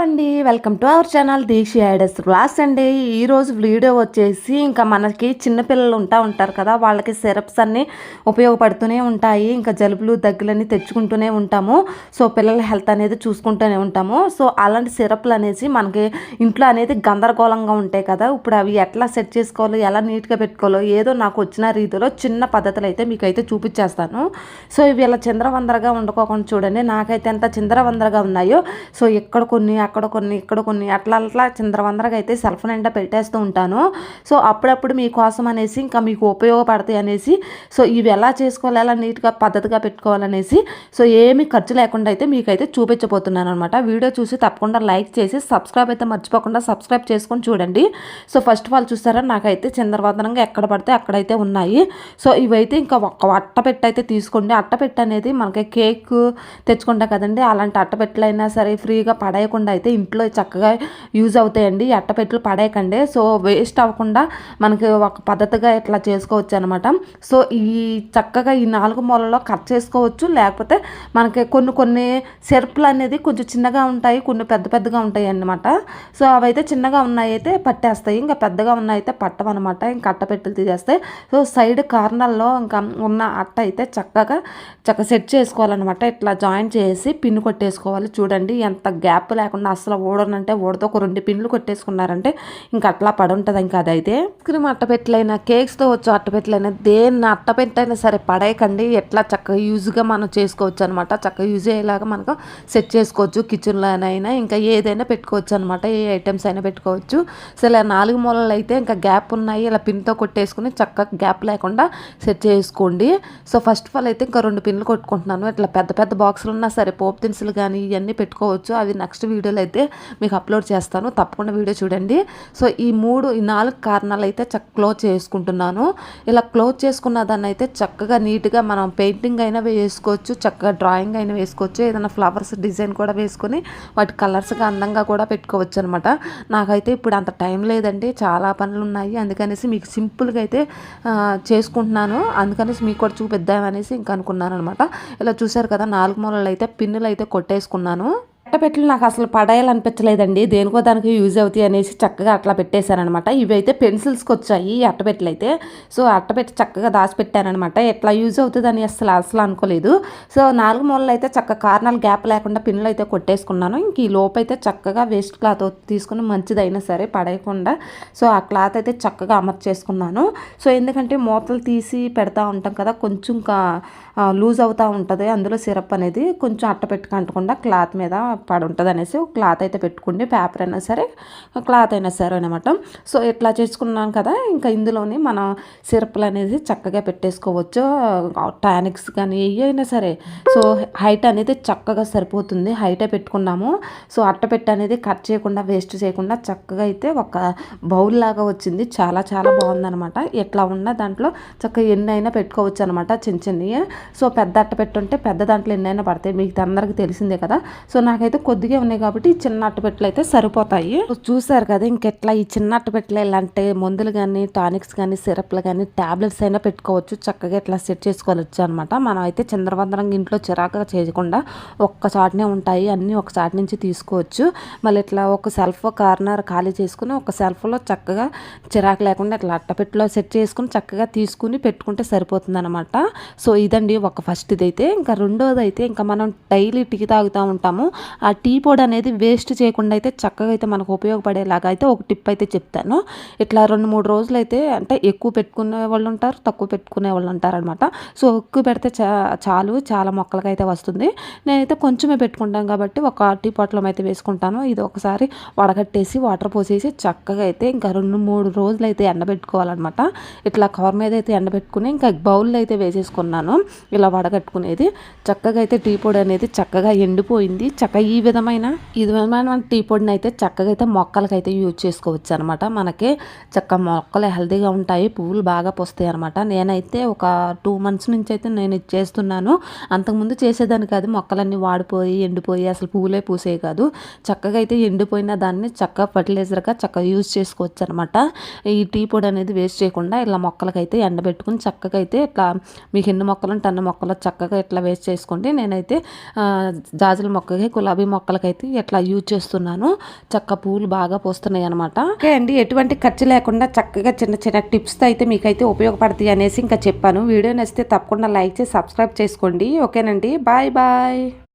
అండి welcome to our channel Deeksha ideas class అండి. ఈరోజు వీడియో వచ్చేసి ఇంకా మనకి చిన్నపిల్లలు ఉంటా ఉంటారు కదా వాళ్ళకి సిరప్స్ అన్నీ ఉపయోగపడుతూనే ఉంటాయి ఇంకా జలుబులు దగ్గులన్నీ తెచ్చుకుంటూనే ఉంటాము. సో పిల్లల హెల్త్ అనేది చూసుకుంటూనే ఉంటాము. సో అలాంటి సిరప్లు అనేసి మనకి ఇంట్లో అనేది గందరగోళంగా ఉంటాయి కదా. ఇప్పుడు అవి ఎట్లా సెట్ చేసుకోవాలో ఎలా నీట్గా పెట్టుకోవాలో ఏదో నాకు వచ్చిన రీతిలో చిన్న పద్ధతులు అయితే మీకు అయితే చూపించేస్తాను సో ఇవి ఇలా చిందరవందరగా ఉండకోకుండా చూడండి. నాకైతే ఎంత చిందరవందరగా ఉన్నాయో సో ఇక్కడ కొన్ని అక్కడ కొన్ని ఇక్కడ కొన్ని అట్లా అట్లా చిందరవందరగా అయితే సెల్ఫ్ నిండా పెట్టేస్తూ ఉంటాను. సో అప్పుడప్పుడు మీకోసం అనేసి ఇంకా మీకు ఉపయోగపడతాయి అనేసి సో ఇవి ఎలా చేసుకోవాలి ఎలా నీట్గా పద్ధతిగా పెట్టుకోవాలనేసి సో ఏమి ఖర్చు లేకుండా అయితే మీకైతే చూపించబోతున్నాను అనమాట వీడియో చూసి తప్పకుండా లైక్ చేసి సబ్స్క్రైబ్ అయితే మర్చిపోకుండా సబ్స్క్రైబ్ చేసుకొని చూడండి. సో ఫస్ట్ ఆఫ్ ఆల్ చూసారా నాకైతే చిందరవందనంగా ఎక్కడ పడితే అక్కడైతే ఉన్నాయి. సో ఇవైతే ఇంకా ఒక అట్టపెట్టు అయితే తీసుకోండి. అట్టపెట్టు అనేది మనకి కేక్ తెచ్చుకుంటాం కదండి అలాంటి అట్టపెట్టలైనా సరే ఫ్రీగా పడేయకుండా అయితే ఇంట్లో చక్కగా యూజ్ అవుతాయండి. ఈ అట్టపెట్టెలు పడేయకండి. సో వేస్ట్ అవ్వకుండా మనకి ఒక పద్ధతిగా ఇట్లా చేసుకోవచ్చు అనమాట సో ఈ చక్కగా ఈ నాలుగు మూలలో కట్ చేసుకోవచ్చు. లేకపోతే మనకి కొన్ని కొన్ని సెర్పులు అనేది కొంచెం చిన్నగా ఉంటాయి. కొన్ని పెద్ద పెద్దగా ఉంటాయి అన్నమాట. సో అవైతే చిన్నగా ఉన్నాయి అయితే పట్టేస్తాయి. ఇంకా పెద్దగా ఉన్నాయి అయితే పట్టవన్నమాట ఇంకా అట్టపెట్టెలు తీసేస్తాయి సో సైడ్ కార్నర్లో ఇంకా ఉన్న అట్ట అయితే చక్కగా చక్కగా సెట్ చేసుకోవాలన్నమాట. ఇట్లా జాయిన్ చేసి పిన్ కొట్టేసుకోవాలి. చూడండి ఎంత గ్యాప్ లేకుండా అసలు ఊడనంటే ఊడతో ఒక రెండు పిన్లు కొట్టేసుకున్నారంటే ఇంకా అట్లా పడి ఉంటుంది ఇంకా అదైతే. క్రీమ్ అట్టపెట్టలైనా కేక్స్తో వచ్చు అట్టపెట్టలైనా దేన్ని అట్టపెట్టైనా సరే పడేయకండి. ఎట్లా చక్కగా యూజ్గా మనం చేసుకోవచ్చు అనమాట చక్కగా యూజ్ అయ్యేలాగా మనకు సెట్ చేసుకోవచ్చు. కిచెన్లోనైనా ఇంకా ఏదైనా పెట్టుకోవచ్చు అనమాట ఏ ఐటమ్స్ అయినా పెట్టుకోవచ్చు. సో ఇలా నాలుగు మూలలు అయితే ఇంకా గ్యాప్ ఉన్నాయి. ఇలా పిన్తో కొట్టేసుకుని చక్కగా గ్యాప్ లేకుండా సెట్ చేసుకోండి. సో ఫస్ట్ ఆఫ్ ఆల్ అయితే ఇంకా రెండు పిన్లు కొట్టుకుంటున్నాను. ఇట్లా పెద్ద పెద్ద బాక్సులు ఉన్నా సరే పోపు దినుసులు కానీ ఇవన్నీ పెట్టుకోవచ్చు. అవి నెక్స్ట్ వీడియో వీడియోలు అయితే మీకు అప్లోడ్ చేస్తాను. తప్పకుండా వీడియో చూడండి. సో ఈ మూడు ఈ నాలుగు కారణాలు అయితే చక్క క్లోజ్ చేసుకుంటున్నాను. ఇలా క్లోజ్ చేసుకున్న దాన్ని అయితే చక్కగా నీట్గా మనం పెయింటింగ్ అయినా వేసుకోవచ్చు చక్కగా డ్రాయింగ్ అయినా వేసుకోవచ్చు ఏదైనా ఫ్లవర్స్ డిజైన్ కూడా వేసుకొని వాటి కలర్స్గా అందంగా కూడా పెట్టుకోవచ్చు అనమాట నాకైతే ఇప్పుడు అంత టైం లేదండి. చాలా పనులు ఉన్నాయి అందుకనేసి మీకు సింపుల్గా అయితే చేసుకుంటున్నాను. అందుకనేసి మీకు కూడా చూపిద్దామనేసి ఇంకా అనుకున్నాను అనమాట ఇలా చూశారు కదా నాలుగు మూలలు అయితే పిన్నులు అయితే కొట్టేసుకున్నాను. పెట్టలు నాకు అసలు పడేయాలనిపించలేదండి. దేనికో దానికి యూజ్ అవుతాయి అనేసి చక్కగా అట్లా పెట్టేశానమాట ఇవి అయితే పెన్సిల్స్కి వచ్చాయి అట్టపెట్టలు అయితే. సో అట్టపెట్టి చక్కగా దాచిపెట్టానమాట ఎట్లా యూజ్ అవుతుందని అసలు అసలు అనుకోలేదు. సో నాలుగు మూలలు అయితే చక్క కారణాలు గ్యాప్ లేకుండా పిన్నులు అయితే కొట్టేసుకున్నాను. ఇంక ఈ లోపు అయితే చక్కగా వేస్ట్ క్లాత్ తీసుకుని మంచిదైనా సరే పడేయకుండా సో ఆ క్లాత్ అయితే చక్కగా అమర్చేసుకున్నాను. సో ఎందుకంటే మూతలు తీసి పెడతా ఉంటాం కదా కొంచెం లూజ్ అవుతూ ఉంటుంది. అందులో సిరప్ అనేది కొంచెం అట్టపెట్టుకు అంటకుండా క్లాత్ మీద పడి ఉంటుంది అనేసి క్లాత్ అయితే పెట్టుకుంటే పేపర్ అయినా సరే క్లాత్ అయినా సరే అనమాట సో ఇట్లా చేసుకున్నాం కదా ఇంకా ఇందులోని మన సిరప్లు అనేది చక్కగా పెట్టేసుకోవచ్చు. టానిక్స్ కానీ ఏ అయినా సరే. సో హైట్ అనేది చక్కగా సరిపోతుంది. హైటే పెట్టుకున్నాము. సో అట్టపెట్ట అనేది కట్ చేయకుండా వేస్ట్ చేయకుండా చక్కగా అయితే ఒక బౌల్ లాగా వచ్చింది. చాలా చాలా బాగుందనమాట ఎట్లా ఉన్నా దాంట్లో చక్కగా ఎన్ని అయినా పెట్టుకోవచ్చు అనమాట చిన్న చిన్నవి సో పెద్ద అట్ట పెట్టుంటే పెద్ద దాంట్లో ఎన్నైనా పడతాయి. మీకు అందరికీ తెలిసిందే కదా. సో నాకైతే అయితే కొద్దిగా ఉన్నాయి కాబట్టి చిన్న అట్టపెట్టలు అయితే సరిపోతాయి. చూసారు కదా ఇంకెట్లా ఈ చిన్న అట్టపెట్టలు ఇలాంటి మందులు కానీ టానిక్స్ కానీ సిరప్లు కానీ టాబ్లెట్స్ అయినా పెట్టుకోవచ్చు. చక్కగా ఇట్లా సెట్ చేసుకోవచ్చు అనమాట మనం అయితే చంద్రవందరంగా ఇంట్లో చిరాకుగా చేయకుండా ఒక్క చాటునే ఉంటాయి. అన్నీ ఒక చాటు నుంచి తీసుకోవచ్చు. మళ్ళీ ఇట్లా ఒక సెల్ఫ్ కార్నర్ ఖాళీ చేసుకుని ఒక సెల్ఫ్లో చక్కగా చిరాకు లేకుండా ఇట్లా అట్టపెట్టలో సెట్ చేసుకుని చక్కగా తీసుకుని పెట్టుకుంటే సరిపోతుంది అనమాట సో ఇదండి ఒక ఫస్ట్ ఇదైతే ఇంకా రెండోది అయితే ఇంకా మనం డైలీ టీ తాగుతూ ఉంటాము. ఆ టీ పొడి అనేది వేస్ట్ చేయకుండా అయితే చక్కగా అయితే మనకు ఉపయోగపడేలాగా అయితే ఒక టిప్ అయితే చెప్తాను. ఇట్లా రెండు మూడు రోజులు అయితే అంటే ఎక్కువ పెట్టుకునే వాళ్ళు ఉంటారు తక్కువ పెట్టుకునే వాళ్ళు ఉంటారు అనమాట సో ఎక్కువ పెడితే చా చాలు చాలా మొక్కలకి అయితే వస్తుంది. నేనైతే కొంచెమే పెట్టుకుంటాను కాబట్టి ఒక టీ పొట్లం అయితే వేసుకుంటాను. ఇది ఒకసారి వడగట్టేసి వాటర్ పోసేసి చక్కగా అయితే ఇంకా రెండు మూడు రోజులు అయితే ఎండబెట్టుకోవాలన్నమాట. ఇట్లా కవర్ మీద అయితే ఎండబెట్టుకుని ఇంకా బౌల్లో అయితే వేసేసుకున్నాను. ఇలా వడగట్టుకునేది. చక్కగా అయితే టీ పొడి అనేది చక్కగా ఎండిపోయింది. చక్కగా ఈ ఈ విధమైన ఈ విధమైన టీ పొడిని అయితే చక్కగా అయితే మొక్కలకి అయితే యూజ్ చేసుకోవచ్చు అనమాట మనకి చక్క మొక్కలు హెల్తీగా ఉంటాయి పువ్వులు బాగా పూస్తాయి అనమాట నేనైతే ఒక టూ మంత్స్ నుంచి అయితే నేను ఇది చేస్తున్నాను. అంతకుముందు చేసేదాన్ని కాదు మొక్కలన్నీ వాడిపోయి ఎండిపోయి అసలు పువ్వులే పూసే కాదు. చక్కగా అయితే ఎండిపోయిన దాన్ని చక్కగా ఫర్టిలైజర్గా చక్కగా యూజ్ చేసుకోవచ్చు అనమాట ఈ టీ పొడి అనేది వేస్ట్ చేయకుండా ఇలా మొక్కలకైతే ఎండబెట్టుకుని చక్కగా అయితే ఇట్లా మీకు ఎన్ని మొక్కలు టన్ను మొక్కలు చక్కగా ఇట్లా వేస్ట్ చేసుకోండి. నేనైతే జాజుల మొక్కకి గులాబీ గులాబీ మొక్కలకైతే ఇట్లా యూజ్ చేస్తున్నాను. చక్క పూలు బాగా పోస్తున్నాయి అనమాట ఓకే అండి ఎటువంటి ఖర్చు లేకుండా చక్కగా చిన్న చిన్న టిప్స్తో అయితే మీకైతే ఉపయోగపడతాయి అనేసి ఇంకా చెప్పాను. వీడియో నచ్చితే తప్పకుండా లైక్ చేసి సబ్స్క్రైబ్ చేసుకోండి. ఓకేనండి బాయ్ బాయ్.